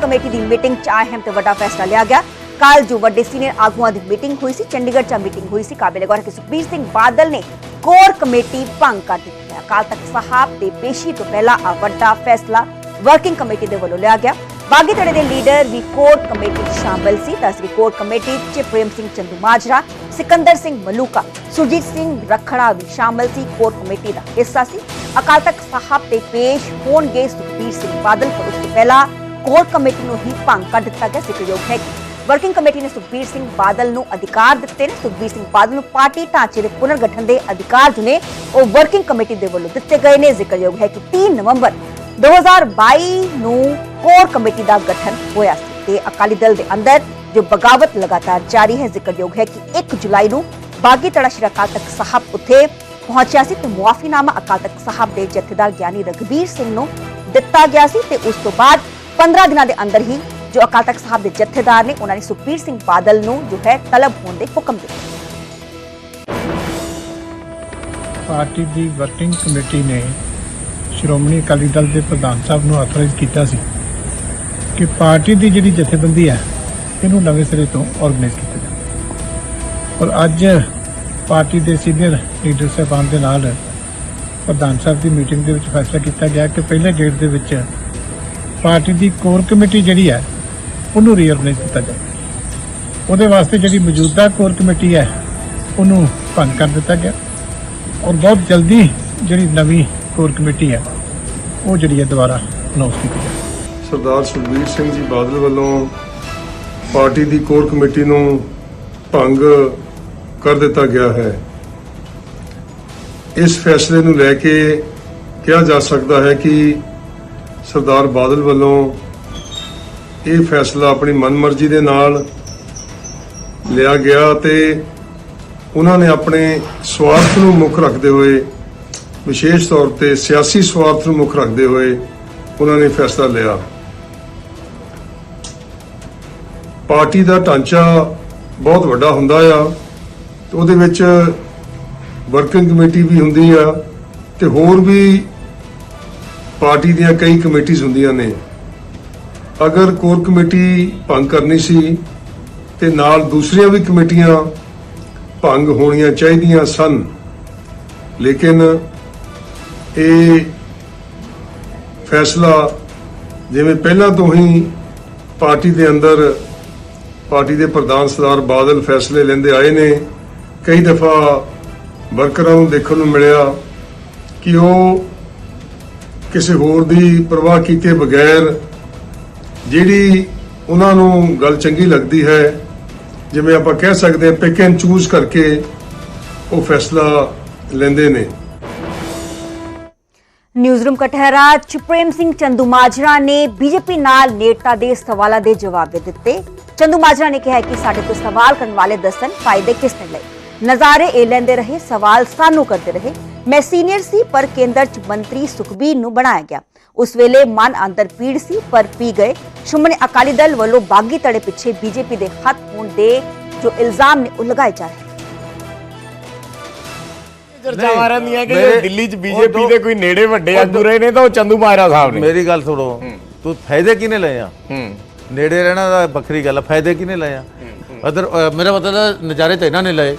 Committee ਦੀ meeting 'ਚ ਅਹਿਮ ਤੇ ਵੱਡਾ ਫੈਸਲਾ ਲਿਆ ਗਿਆ। ਕੱਲ ਜੋ ਵੱਡੇ ਸੀਨੀਅਰ ਆਗੂਆਂ ਦੀ ਮੀਟਿੰਗ ਹੋਈ ਸੀ, ਚੰਡੀਗੜ੍ਹ 'ਚ ਮੀਟਿੰਗ ਹੋਈ ਸੀ, ਕਾਬਿਲੇ ਕਿ ਸੁਖਬੀਰ ਸਿੰਘ ਬਾਦਲ ਨੇ ਕੋਰ ਕਮੇਟੀ ਭੰਗ ਕਰ ਦਿੱਤੀ ਹੈ। ਅਕਾਲ ਤਖਤ ਸਾਹਿਬ ਦੇ ਪੇਸ਼ੀ ਤੋਂ ਪਹਿਲਾਂ ਆ ਵੱਡਾ ਫੈਸਲਾ ਵਰਕਿੰਗ ਕਮੇਟੀ ਦੇ ਵੱਲੋਂ ਲਿਆ ਗਿਆ। ਬਾਗੀ ਧੜੇ ਦੇ ਲੀਡਰ ਵੀ ਕੋਰ ਕਮੇਟੀ 'ਚ ਸ਼ਾਮਲ ਸੀ ਦਸਵੀਂ ਕੋਰ ਕਮੇਟੀ 'ਚ ਪ੍ਰੇਮ ਸਿੰਘ ਚੰਦੂ ਮਾਜਰਾ, ਸਿਕੰਦਰ ਸਿੰਘ ਮਲੂਕਾ, ਸੁਰਜੀਤ ਸਿੰਘ ਰਖੜਾ ਵੀ ਸ਼ਾਮਲ ਸੀ। ਕੋਰ ਕਮੇਟੀ ਦਾ ਹਿੱਸਾ ਸੀ। ਅਕਾਲ ਤਖਤ ਸਾਹਿਬ ਤੇ ਪੇਸ਼ ਹੋਣਗੇ ਸੁਖਬੀਰ ਸਿੰਘ ਬਾਦਲ, ਪਰ ਉਸ ਤੋਂ ਪਹਿਲਾਂ ਕੋਰ ਕਮੇਟੀ ਨੂੰ ਹੀ ਭੰਗ ਕਰ ਦਿੱਤਾ ਗਿਆ ਜ਼ਿਕਰਯੋਗ ਹੈ ਕਿ ਵਰਕਿੰਗ ਕਮੇਟੀ ਨੇ ਸੁਖਬੀਰ ਸਿੰਘ ਬਾਦਲ ਨੂੰ ਅਧਿਕਾਰ ਦਿੱਤੇ ਨੇ। ਸੁਖਬੀਰ ਸਿੰਘ ਬਾਦਲ ਨੂੰ ਪਾਰਟੀ ਢਾਂਚੇ ਦੇ ਪੁਨਰਗਠਨ ਦੇ ਅਧਿਕਾਰ ਜੋ ਨੇ, ਉਹ ਵਰਕਿੰਗ ਕਮੇਟੀ ਦੇ ਵੱਲੋਂ ਦਿੱਤੇ ਗਏ ਨੇ। ਜ਼ਿਕਰਯੋਗ ਹੈ ਕਿ 3 ਨਵੰਬਰ 2022 ਨੂੰ ਕੋਰ ਕਮੇਟੀ ਦਾ ਗਠਨ ਹੋਇਆ ਸੀ ਤੇ ਅਕਾਲੀ ਦਲ ਦੇ ਅੰਦਰ ਜੋ ਬਗਾਵਤ ਲਗਾਤਾਰ ਜਾਰੀ ਹੈ, ਜ਼ਿਕਰਯੋਗ ਹੈ ਕਿ 1 ਜੁਲਾਈ ਨੂੰ ਬਾਗੀ ਤੜਾ ਸ਼੍ਰੀ ਅਕਾਲ ਤਖਤ ਸਾਹਿਬ ਉੱਥੇ ਪਹੁੰਚਿਆ ਸੀ ਤੇ ਮੁਆਫੀਨਾਮਾ ਅਕਾਲ ਤਖਤ ਸਾਹਿਬ ਦੇ ਜਥੇਦਾਰ ਗਿਆਨੀ ਰਗਵੀਰ ਸਿੰਘ ਨੂੰ ਦਿੱਤਾ ਗਿਆ ਸੀ ਤੇ ਉਸ ਤੋਂ ਬਾਅਦ 15 ਦਿਨਾਂ ਦੇ ਅੰਦਰ ਹੀ ਜੋ ਅਕਾਲ ਤਖਤ ਸਾਹਿਬ ਦੇ ਜਥੇਦਾਰ ਨੇ ਉਹਨਾਂ ਨੇ ਸੁਖਬੀਰ ਸਿੰਘ ਬਾਦਲ ਨੂੰ ਜੋ ਹੈ ਤਲਬ ਹੋਣ ਦੇ ਹੁਕਮ ਦਿੱਤੇ। ਪਾਰਟੀ ਦੀ ਵਰਕਿੰਗ ਕਮੇਟੀ ਨੇ ਸ਼੍ਰੋਮਣੀ ਅਕਾਲੀ ਦਲ ਦੇ ਪ੍ਰਧਾਨ ਸਾਹਿਬ ਨੂੰ ਆਥੋਰਾਈਜ਼ ਕੀਤਾ ਸੀ ਕਿ ਪਾਰਟੀ ਦੀ ਜਿਹੜੀ ਜਥੇਬੰਦੀ ਹੈ, ਇਹਨੂੰ ਨਵੇਂ ਸਿਰੇ ਤੋਂ ਆਰਗੇਨਾਈਜ਼ ਕੀਤਾ ਜਾਵੇ। ਔਰ ਅੱਜ ਪਾਰਟੀ ਦੇ ਸੀਨੀਅਰ ਲੀਡਰ ਸਾਹਿਬਾਨ ਦੇ ਨਾਲ ਪ੍ਰਧਾਨ ਸਾਹਿਬ ਦੀ ਮੀਟਿੰਗ ਦੇ ਵਿੱਚ ਫੈਸਲਾ ਕੀਤਾ ਗਿਆ ਕਿ ਪਹਿਲੇ ਗੇਟ ਦੇ ਵਿੱਚ ਪਾਰਟੀ ਦੀ ਕੋਰ ਕਮੇਟੀ ਜਿਹੜੀ ਹੈ, ਉਹਨੂੰ ਰੀਆਰਗੇਨਾਈਜ਼ ਕੀਤਾ ਜਾਵੇ। ਉਹਦੇ ਵਾਸਤੇ ਜਿਹੜੀ ਮੌਜੂਦਾ ਕੋਰ ਕਮੇਟੀ ਹੈ, ਉਹਨੂੰ ਭੰਗ ਕਰ ਦਿੱਤਾ ਗਿਆ। ਔਰ ਬਹੁਤ ਜਲਦੀ ਜਿਹੜੀ ਨਵੀਂ ਕੋਰ ਕਮੇਟੀ ਹੈ, ਉਹ ਜਿਹੜੀ ਹੈ ਦੁਬਾਰਾ ਅਨਾਉਂਸ ਕੀਤੀ ਜਾਵੇ। ਸਰਦਾਰ ਸੁਖਬੀਰ ਸਿੰਘ ਜੀ ਬਾਦਲ ਵੱਲੋਂ ਪਾਰਟੀ ਦੀ ਕੋਰ ਕਮੇਟੀ ਨੂੰ ਭੰਗ ਕਰ ਦਿੱਤਾ ਗਿਆ ਹੈ। ਇਸ ਫੈਸਲੇ ਨੂੰ ਲੈ ਕੇ ਕਿਹਾ ਜਾ ਸਕਦਾ ਹੈ ਕਿ ਸਰਦਾਰ ਬਾਦਲ ਵੱਲੋਂ ਇਹ ਫੈਸਲਾ ਆਪਣੀ ਮਨਮਰਜ਼ੀ ਦੇ ਨਾਲ ਲਿਆ ਗਿਆ ਤੇ ਉਹਨਾਂ ਨੇ ਆਪਣੇ ਸਵਾਰਥ ਨੂੰ ਮੁੱਖ ਰੱਖਦੇ ਹੋਏ, ਵਿਸ਼ੇਸ਼ ਤੌਰ ਤੇ ਸਿਆਸੀ ਸਵਾਰਥ ਨੂੰ ਮੁੱਖ ਰੱਖਦੇ ਹੋਏ ਉਹਨਾਂ ਨੇ ਫੈਸਲਾ ਲਿਆ। ਪਾਰਟੀ ਦਾ ਢਾਂਚਾ ਬਹੁਤ ਵੱਡਾ ਹੁੰਦਾ ਆ ਉਹਦੇ ਵਿੱਚ ਵਰਕਿੰਗ ਕਮੇਟੀ ਵੀ ਹੁੰਦੀ ਆ ਤੇ ਹੋਰ ਵੀ ਪਾਰਟੀ ਦੀਆਂ ਕਈ ਕਮੇਟੀਆਂ ਹੁੰਦੀਆਂ ਨੇ। ਅਗਰ ਕੋਰ ਕਮੇਟੀ ਭੰਗ ਕਰਨੀ ਸੀ ਤੇ ਨਾਲ ਦੂਸਰੀਆਂ ਵੀ ਕਮੇਟੀਆਂ ਭੰਗ ਹੋਣੀਆਂ ਚਾਹੀਦੀਆਂ ਸਨ। ਲੇਕਿਨ ਇਹ ਫੈਸਲਾ ਜਿਵੇਂ ਪਹਿਲਾਂ ਤੋਂ ਹੀ ਪਾਰਟੀ ਦੇ ਅੰਦਰ ਪਾਰਟੀ ਦੇ ਪ੍ਰਧਾਨ ਸਰਦਾਰ ਬਾਦਲ ਫੈਸਲੇ ਲੈਂਦੇ ਆਏ ਨੇ, ਕਈ ਦਫਾ ਵਰਕਰਾਂ ਨੂੰ ਦੇਖਣ ਨੂੰ ਮਿਲਿਆ ਕਿ ਉਹ ਕਿਸੇ ਹੋਰ ਦੀ ਪਰਵਾਹ ਕੀਤੇ ਬਗੈਰ ਜਿਹੜੀ ਉਹਨਾਂ ਨੂੰ ਗੱਲ ਚੰਗੀ ਲੱਗਦੀ ਹੈ, ਜਿਵੇਂ ਆਪਾਂ ਕਹਿ ਸਕਦੇ ਹਾਂ ਪਿਕ ਐਂਡ ਚੂਜ਼ ਕਰਕੇ ਉਹ ਫੈਸਲਾ ਲੈਂਦੇ ਨੇ। ਨਿਊਜ਼ਰੂਮ ਕਟਹਿਰਾ ਚ ਪ੍ਰੇਮ ਸਿੰਘ ਚੰਦੂ ਮਾਜਰਾ ਨੇ ਬੀਜੇਪੀ ਨਾਲ ਨੇੜਤਾ ਦੇ ਸਵਾਲਾਂ ਦੇ ਜਵਾਬ ਦਿੱਤੇ। ਚੰਦੂ ਮਾਜਰਾ ਨੇ ਕਿਹਾ ਕਿ ਸਾਡੇ ਤੋਂ ਸਵਾਲ ਕਰਨ ਵਾਲੇ ਦੱਸਣ ਫਾਇਦੇ ਕਿਸ ਨੇ ਲਏ? ਨਜ਼ਾਰੇ ਇਹ ਲੈਂਦੇ ਰਹੇ, ਸਵਾਲ ਸਾਨੂੰ ਕਰਦੇ ਰਹੇ। ਮੈਂ ਸੀਨੀਅਰ ਸੀ ਪਰ ਕੇਂਦਰ ਚ ਮੰਤਰੀ ਸੁਖਬੀਰ ਨੂੰ ਬਣਾਇਆ ਗਿਆ। ਉਸ ਵੇਲੇ ਮਨ ਅੰਦਰ ਪੀੜ ਸੀ ਪਰ ਪੀ ਗਏ। ਸ਼੍ਰੋਮਣੀ ਅਕਾਲੀ ਦਲ ਵੱਲੋਂ ਬਾਗੀ ਤੜੇ ਪਿੱਛੇ ਬੀਜੇਪੀ ਦੇ ਹੱਥ ਹੋਣ ਦੇ ਜੋ ਇਲਜ਼ਾਮ ਨੇ ਉਹ ਲਗਾਏ ਜਾ ਰਹੇ। ਚਰਚਾਵਾਂ ਰਹਿੰਦੀਆਂ ਕਿ ਜੇ ਦਿੱਲੀ 'ਚ ਬੀਜੇਪੀ ਦੋ- ਕੋਈ ਨੇੜੇ ਵੱਡੇ ਆਗੂ ਰਹੇ ਨੇ ਤਾਂ ਉਹ ਚੰਦੂ ਮਾਜਰਾ ਸਾਹਿਬ ਨੇ। ਮੇਰੀ ਗੱਲ ਸੁਣੋ। ਤੂੰ ਫਾਇਦੇ ਕਿਨੇ ਲਏ ਆ? ਹੂੰ। ਨੇੜੇ ਰਹਿਣਾ ਦਾ ਵੱਖਰੀ ਗੱਲ ਆ। ਫਾਇਦੇ ਕਿਨੇ ਲਏ ਆ? ਅਦਰ ਅ, ਮੇਰਾ ਮਤਲਬ ਨਜ਼ਾਰੇ ਤਾਂ ਇਹਨਾਂ ਨੇ ਲਏ।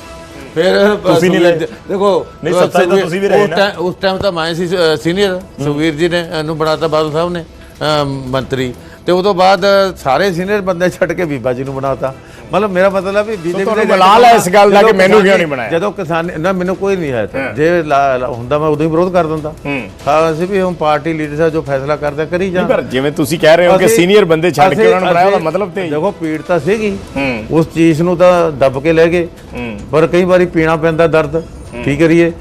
ਫਿਰ ਤੁਸੀਂ ਨਹੀਂ। ਜੀ- ਦੇਖੋ ਨਹੀਂ, ਸੱਤਾ ਤਾਂ ਤੁਸੀਂ ਵੀ ਰਹੇ ਉਸ ਨਾ। ਟਾਈਮ- ਉਸ ਟਾਈਮ ਤਾਂ ਮੈਂ ਸੀ ਸੀਨੀਅਰ ਸੁਖਵੀਰ ਜੀ ਨੇ ਇਹਨੂੰ ਬਣਾਤਾ ਬਾਦਲ ਸਾਹਿਬ ਨੇ ਮੰਤਰੀ ਤੇ ਉਦੋਂ ਬਾਅਦ ਸਾਰੇ ਸੀਨੀਅਰ ਬੰਦੇ ਛੱਡ ਕੇ ਬੀਬਾ ਜੀ ਨੂੰ ਬਣਾਤਾ ਮਤਲਬ ਮੇਰਾ ਮਤਲਬ ਹੈ ਵੀ ਬੀਜੇਪੀ ਤੁਹਾਨੂੰ ਮਲਾਲ ਹੈ ਇਸ ਗੱਲ ਦਾ ਕਿ ਮੈਨੂੰ ਕਿਉਂ ਨਹੀਂ ਬਣਾਇਆ? ਜਦੋਂ ਕਿਸਾਨ ਨਾ ਮੈਨੂੰ ਕੋਈ ਨਹੀਂ ਹੈ ਜੇ ਹੁੰਦਾ ਮੈਂ ਉਦੋਂ ਹੀ ਵਿਰੋਧ ਕਰ ਦਿੰਦਾ ਹੂੰ। ਅਸੀਂ ਵੀ ਹੁਣ ਪਾਰਟੀ ਲੀਡਰ ਸਾਹਿਬ ਜੋ ਫੈਸਲਾ ਕਰਦੇ ਕਰੀ ਜਾਣ ਪਰ ਜਿਵੇਂ ਤੁਸੀਂ ਕਹਿ ਰਹੇ ਹੋ ਕਿ ਸੀਨੀਅਰ ਬੰਦੇ ਛੱਡ ਕੇ ਉਹਨਾਂ ਨੂੰ ਬਣਾਇਆ ਉਹਦਾ ਮਤਲਬ ਤੇ। ਦੇਖੋ ਪੀੜ ਤਾਂ ਸੀਗੀ। ਉਸ ਚੀਜ਼ ਨੂੰ ਤਾਂ ਦੱਬ ਕੇ ਲੈ ਗਏ। ਪਰ ਕਈ ਵਾਰੀ ਪੀਣਾ ਪੈਂਦਾ ਦਰਦ ਕੀ ਕਰੀਏ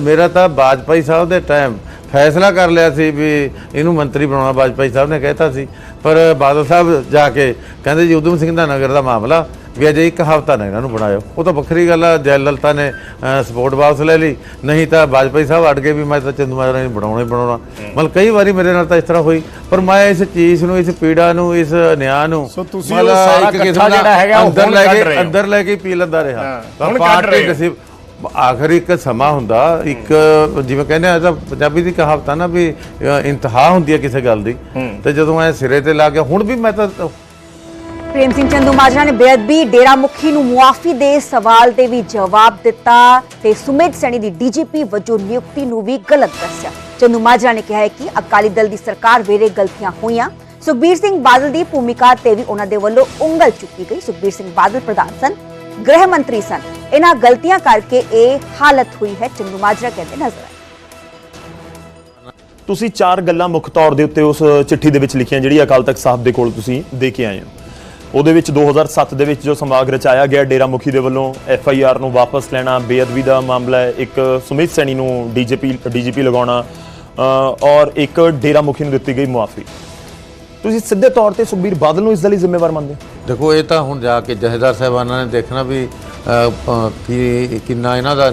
ਮੇਰਾ ਤਾਂ ਬਾਜਪਾਈ ਸਾਹਿਬ ਦੇ ਟਾਈਮ ਫੈਸਲਾ ਕਰ ਲਿਆ ਸੀ ਵੀ ਇਹਨੂੰ ਮੰਤਰੀ ਬਣਾਉਣਾ ਬਾਜਪਾਈ ਸਾਹਿਬ ਨੇ ਕਹਿਤਾ ਸੀ। ਪਰ ਬਾਦਲ ਸਾਹਿਬ ਜਾ ਕੇ ਕਹਿੰਦੇ ਜੀ ਉਦਮ ਸਿੰਘ ਦਾ ਨਗਰ ਦਾ ਮਾਮਲਾ ਵੀ ਅਜੇ ਇੱਕ ਹਫ਼ਤਾ ਨਾ ਇਹਨਾਂ ਨੂੰ ਬਣਾਇਓ। ਉਹ ਤਾਂ ਵੱਖਰੀ ਗੱਲ ਆ ਜੈ ਲਲਤਾ ਨੇ ਸਪੋਰਟ ਵਾਪਸ ਲੈ ਲਈ। ਨਹੀਂ ਤਾਂ ਬਾਜਪਾਈ ਸਾਹਿਬ ਅੜ ਗਏ ਵੀ ਮੈਂ ਤਾਂ ਚੰਦੂ ਮਾਜਰਾ ਨੂੰ ਬਣਾਉਣਾ ਹੀ ਬਣਾਉਣਾ। ਮਤਲਬ ਕਈ ਵਾਰੀ ਮੇਰੇ ਨਾਲ ਤਾਂ ਇਸ ਤਰ੍ਹਾਂ ਹੋਈ। ਪਰ ਮੈਂ ਇਸ ਚੀਜ਼ ਨੂੰ ਇਸ ਪੀੜਾ ਨੂੰ ਇਸ ਨਿਆਂ ਨੂੰ ਸੋ ਤੁਸੀਂ ਮਤਲਬ ਉਹ ਸਾਰਾ ਇਕੱਠਾ ਜਿਹੜਾ ਹੈਗਾ ਅੰਦਰ ਲੈ ਕੇ। ਅੰਦਰ ਲੈ ਕੇ ਪੀ ਲੈਂਦਾ ਰਿਹਾ। ਪਾਰਟੀ। ਨਸੀਬ ਆਖਰ ਇੱਕ ਸਮਾਂ ਹੁੰਦਾ ਇੱਕ ਜਿਵੇਂ ਕਹਿੰਦੇ ਆ ਤਾਂ ਪੰਜਾਬੀ ਦੀ ਕਹਾਵਤ ਆ ਨਾ ਵੀ ਇੰਤਹਾ ਹੁੰਦੀ ਹੈ ਕਿਸੇ ਗੱਲ ਦੀ। ਤੇ ਜਦੋਂ ਐ ਸਿਰੇ ਤੇ ਲਾ ਕੇ ਹੁਣ ਵੀ ਮੈਂ ਤਾਂ ਪ੍ਰੇਮ ਸਿੰਘ ਚੰਦੂ ਮਾਜਰਾ ਨੇ ਬੇਅਦਬੀ ਡੇਰਾ ਮੁਖੀ ਨੂੰ ਮੁਆਫੀ ਦੇ ਸਵਾਲ ਤੇ ਵੀ ਜਵਾਬ ਦਿੱਤਾ ਤੇ ਸੁਮੇਧ ਸੈਣੀ ਦੀ ਡੀਜੀਪੀ ਵਜੋਂ ਨਿਯੁਕਤੀ ਨੂੰ ਵੀ ਗਲਤ ਦੱਸਿਆ। ਚੰਦੂ ਮਾਜਰਾ ਨੇ ਕਿਹਾ ਹੈ ਕਿ ਅਕਾਲੀ ਦਲ ਦੀ ਸਰਕਾਰ ਵੇਲੇ ਗਲਤੀਆਂ ਹੋਈਆਂ। ਸੁਖਬੀਰ ਸਿੰਘ ਬਾਦਲ ਦੀ ਭੂਮਿਕਾ ਤੇ ਵੀ ਉਹਨਾਂ ਦੇ ਵੱਲੋਂ ਉਂਗਲ ਚੁੱਕੀ ਗਈ। ਸੁਖਬੀਰ ਸਿੰਘ ਬਾਦਲ ਪ੍ਰਧਾਨ ਸਨ। ਗ੍ਰਹਿ ਮੰਤਰੀ ਸਨ। ਇਹਨਾਂ ਗਲਤੀਆਂ ਕਰਕੇ ਇਹ ਹਾਲਤ ਹੋਈ ਹੈ, ਚੰਦੂ ਮਾਜਰਾ ਕਹਿੰਦੇ ਨਜ਼ਰ ਆਏ। ਤੁਸੀਂ ਚਾਰ ਗੱਲਾਂ ਮੁੱਖ ਤੌਰ ਦੇ ਉੱਤੇ ਉਸ ਚਿੱਠੀ ਦੇ ਵਿੱਚ ਲਿਖੀਆਂ, ਜਿਹੜੀ ਅਕਾਲ ਤਖਤ ਸਾਹਿਬ ਦੇ ਕੋਲ ਤੁਸੀਂ ਦੇ ਕੇ ਆਏ ਹੋ। ਉਹਦੇ ਵਿੱਚ 2007 ਦੇ ਵਿੱਚ ਜੋ ਸਮਾਗ ਰਚਾਇਆ ਗਿਆ ਡੇਰਾ ਮੁਖੀ ਦੇ ਵੱਲੋਂ ਐਫ ਆਈ ਆਰ ਨੂੰ ਵਾਪਸ ਲੈਣਾ ਬੇਅਦਬੀ ਦਾ ਮਾਮਲਾ ਹੈ। ਇੱਕ ਸੁਮਿਤ ਸੈਣੀ ਨੂੰ ਡੀਜੀਪੀ ਡੀਜੀਪੀ ਲਗਾਉਣਾ ਔਰ ਇੱਕ ਡੇਰਾ ਮੁਖੀ ਨੂੰ ਦਿੱਤੀ ਗਈ ਮੁਆਫੀ। ਤੁਸੀਂ ਸਿੱਧੇ ਤੌਰ ਤੇ ਸੁਖਬੀਰ ਬਾਦਲ ਨੂੰ ਇਸ ਦੇ ਲਈ ਜ਼ਿੰਮੇਵਾਰ ਮੰਨਦੇ ਹੋ? ਦੇਖੋ ਇਹ ਤਾਂ ਹੁਣ ਜਾ ਕੇ ਜਹੇਦਾਰ ਸਾਹਿਬਾਨਾਂ ਨੇ ਦੇਖਣਾ ਵੀ ਕਿ ਕਿੰਨਾ ਇਹਨਾਂ ਦਾ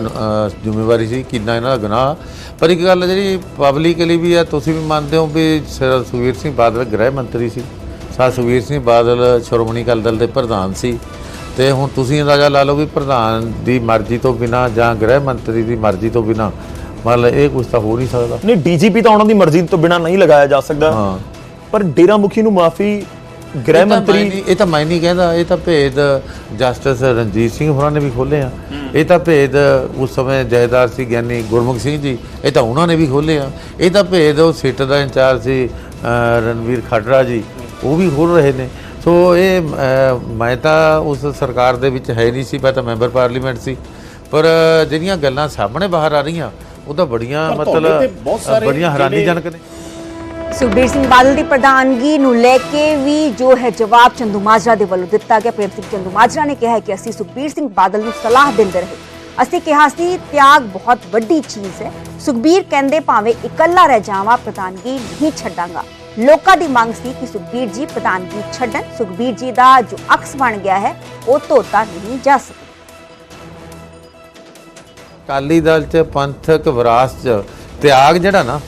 ਜ਼ਿੰਮੇਵਾਰੀ ਸੀ ਕਿੰਨਾ ਇਹਨਾਂ ਦਾ ਗੁਨਾਹ। ਪਰ ਇੱਕ ਗੱਲ ਜਿਹੜੀ ਪਬਲਿਕਲੀ ਵੀ ਹੈ ਤੁਸੀਂ ਵੀ ਮੰਨਦੇ ਹੋ ਵੀ ਸਰ ਸੁਖਬੀਰ ਸਿੰਘ ਬਾਦਲ ਗ੍ਰਹਿ ਮੰਤਰੀ ਸੀ। ਸਾ ਸੁਖਬੀਰ ਸਿੰਘ ਬਾਦਲ ਸ਼੍ਰੋਮਣੀ ਅਕਾਲੀ ਦਲ ਦੇ ਪ੍ਰਧਾਨ ਸੀ। ਤੇ ਹੁਣ ਤੁਸੀਂ ਅੰਦਾਜ਼ਾ ਲਾ ਲਓ ਵੀ ਪ੍ਰਧਾਨ ਦੀ ਮਰਜ਼ੀ ਤੋਂ ਬਿਨਾ ਜਾਂ ਗ੍ਰਹਿ ਮੰਤਰੀ ਦੀ ਮਰਜ਼ੀ ਤੋਂ ਬਿਨਾ ਮਤਲਬ ਇਹ ਕੁਝ ਤਾਂ ਹੋ ਨਹੀਂ ਸਕਦਾ। ਨਹੀਂ ਡੀਜੀਪੀ ਤਾਂ ਉਹਨਾਂ ਦੀ ਮਰਜ਼ੀ ਤੋਂ ਬਿਨਾ ਨਹੀਂ ਲਗਾਇਆ ਜਾ ਸਕਦਾ। ਹਾਂ। ਪਰ ਡੇਰਾ ਮੁਖੀ ਨੂੰ ਮੁਆਫੀ ਗ੍ਰਹਿ ਮੰਤਰੀ ਇਹ ਤਾਂ ਮੈਂ ਨਹੀਂ ਕਹਿੰਦਾ ਇਹ ਤਾਂ ਭੇਦ ਜਸਟਿਸ ਰਣਜੀਤ ਸਿੰਘ ਹੋਰਾਂ ਨੇ ਵੀ ਖੋਲੇ ਆ। ਇਹ ਤਾਂ ਭੇਦ ਉਸ ਸਮੇਂ ਜਹੇਦਾਰ ਸੀ ਗਿਆਨੀ ਗੁਰਮੁਖ ਸਿੰਘ ਜੀ ਇਹ ਤਾਂ ਉਹਨਾਂ ਨੇ ਵੀ ਖੋਲੇ ਆ। ਇਹ ਤਾਂ ਭੇਦ ਉਹ ਸਿੱਟ ਦਾ ਇੰਚਾਰਜ ਸੀ ਰਣਵੀਰ ਖੱਟੜਾ ਜੀ ਉਹ ਵੀ ਖੋਲ ਰਹੇ ਨੇ। ਸੋ ਇਹ ਮੈਂ ਤਾਂ ਉਸ ਸਰਕਾਰ ਦੇ ਵਿੱਚ ਹੈ ਨਹੀਂ ਸੀ ਮੈਂ ਤਾਂ ਮੈਂਬਰ ਪਾਰਲੀਮੈਂਟ ਸੀ। ਪਰ ਜਿਹੜੀਆਂ ਗੱਲਾਂ ਸਾਹਮਣੇ ਬਾਹਰ ਆ ਰਹੀਆਂ ਉਹ ਤਾਂ ਬੜੀਆਂ ਮਤਲਬ ਬੜੀਆਂ ਹੈਰਾਨੀਜਨਕ ਨੇ। ਸੁਖਬੀਰ ਸਿੰਘ ਬਾਦਲ ਦੀ ਪ੍ਰਧਾਨਗੀ ਨੂੰ ਲੈ ਕੇ ਵੀ ਜੋ ਹੈ ਜਵਾਬ ਚੰਦੂ ਦੇ ਵੱਲੋਂ ਦਿੱਤਾ ਗਿਆ। ਪ੍ਰੇਮ ਸਿੰਘ ਚੰਦੂ ਨੇ ਕਿਹਾ ਕਿ ਅਸੀਂ ਸੁਖਬੀਰ ਸਿੰਘ ਬਾਦਲ ਨੂੰ ਸਲਾਹ ਦਿੰਦੇ ਰਹੇ। ਅਸੀਂ ਕਿਹਾ ਸੀ, ਤਿਆਗ ਬਹੁਤ ਵੱਡੀ ਚੀਜ਼ ਹੈ। ਸੁਖਬੀਰ ਕਹਿੰਦੇ ਭਾਵੇਂ ਇਕੱਲਾ ਰਹਿ ਜਾਵਾਂ, ਪ੍ਰਧਾਨਗੀ ਨਹੀਂ ਛੱਡਾਂਗਾ। ਲੋਕਾਂ ਦੀ ਮੰਗ ਸੀ ਕਿ ਸੁਖਬੀਰ ਜੀ ਪ੍ਰਧਾਨਗੀ ਛੱਡਣ। ਸੁਖਬੀਰ ਜੀ ਦਾ ਜੋ ਅਕਸ ਬਣ ਗਿਆ ਹੈ, ਉਹ ਧੋਤਾ ਨਹੀਂ ਜਾ ਸਕਦਾ ਅਕਾਲੀ ਦਲ ਚ ਪੰਥਕ ਵਿਰਾਸਤ ਚ ਤਿਆਗ ਜਿਹੜਾ ਨਾ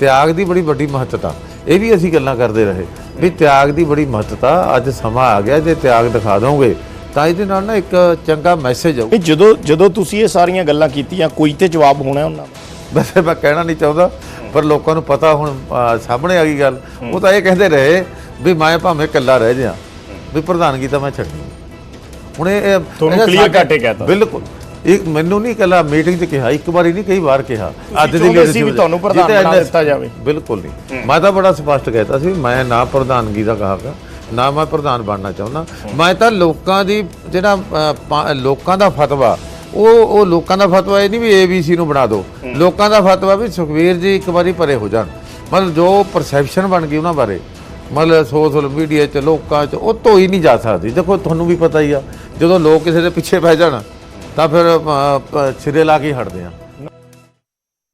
ਤਿਆਗ ਦੀ ਬੜੀ ਵੱਡੀ ਮਹੱਤਤਾ। ਇਹ ਵੀ ਅਸੀਂ ਗੱਲਾਂ ਕਰਦੇ ਰਹੇ ਵੀ ਤਿਆਗ ਦੀ ਬੜੀ ਮਹੱਤਤਾ ਅੱਜ ਸਮਾਂ ਆ ਗਿਆ ਜੇ ਤਿਆਗ ਦਿਖਾ ਦੋਗੇ ਤਾਂ ਇਹਦੇ ਨਾਲ ਨਾ ਇੱਕ ਚੰਗਾ ਮੈਸੇਜ ਆਊ। ਨਹੀਂ ਜਦੋਂ ਜਦੋਂ ਤੁਸੀਂ ਇਹ ਸਾਰੀਆਂ ਗੱਲਾਂ ਕੀਤੀਆਂ ਕੋਈ ਤੇ ਜਵਾਬ ਹੋਣਾ ਉਹਨਾਂ ਦਾ। ਵੈਸੇ ਮੈਂ ਕਹਿਣਾ ਨਹੀਂ ਚਾਹੁੰਦਾ ਪਰ ਲੋਕਾਂ ਨੂੰ ਪਤਾ ਹੁਣ ਸਾਹਮਣੇ ਆ ਗਈ ਗੱਲ। ਉਹ ਤਾਂ ਇਹ ਕਹਿੰਦੇ ਰਹੇ ਵੀ ਮੈਂ ਭਾਵੇਂ ਇਕੱਲਾ ਰਹਿ ਜਾ ਵੀ ਪ੍ਰਧਾਨਗੀ ਤਾਂ ਮੈਂ ਛੱਡਣੀ। ਹੁਣ ਇਹ ਇਹ- ਤੁਹਾਨੂੰ ਇਹ clear ਸਾਡੇ- cut ਹੀ ਕਹਿਤਾ। ਬਿਲਕੁਲ। ਇੱਕ ਮੈਨੂੰ ਨਹੀਂ ਇਕੱਲਾ ਮੀਟਿੰਗ 'ਚ ਕਿਹਾ ਇੱਕ ਵਾਰੀ ਨਹੀਂ ਕਈ ਵਾਰ ਕਿਹਾ। ਅੱਜ ਦੀ leadership ਵੀ। ਤੁਹਾਨੂੰ ਪ੍ਰਧਾਨ ਬਣਾ ਦਿੱਤਾ ਜਾਵੇ। ਬਿਲਕੁਲ ਨਹੀਂ। ਮੈਂ ਤਾਂ ਬੜਾ ਸਪਸ਼ਟ ਕਹਿਤਾ ਸੀ ਮੈਂ ਨਾ ਪ੍ਰਧਾਨਗੀ ਦਾ ਕਹਾਗਾ ਨਾ ਮੈਂ ਪ੍ਰਧਾਨ ਬਣਨਾ ਚਾਹੁੰਦਾ। ਮੈਂ ਤਾਂ ਲੋਕਾਂ ਦੀ ਜਿਹੜਾ ਲੋਕਾਂ ਦਾ ਫਤਵਾ ਉਹ ਉਹ ਲੋਕਾਂ ਦਾ ਫਤਵਾ ਇਹ ਨਹੀਂ ਵੀ ABC ਨੂੰ ਬਣਾ ਦਿਓ ਲੋਕਾਂ ਦਾ ਫਤਵਾ ਵੀ ਸੁਖਵੀਰ ਜੀ ਇੱਕ ਵਾਰੀ ਪਰੇ ਹੋ ਜਾਣ। ਮਤਲਬ ਜੋ ਪਰਸੈਪਸ਼ਨ ਬਣ ਗਈ ਉਹਨਾਂ ਬਾਰੇ ਮਤਲਬ ਸੋਸ਼ਲ ਮੀਡੀਆ 'ਚ ਲੋਕਾਂ 'ਚ ਉਹ ਧੋਈ ਨਹੀਂ ਜਾ ਸਕਦੀ। ਦੇਖੋ ਤੁਹਾਨੂੰ ਵੀ ਪਤਾ ਹੀ ਆ ਜਦੋਂ ਲੋਕ ਕਿਸੇ ਦੇ ਪਿੱਛੇ ਪੈ ਜਾਣ ਤਾਂ ਫਿਰ ਸਿਰੇ ਲਾ ਕੇ ਹੀ ਹਟਦੇ ਆ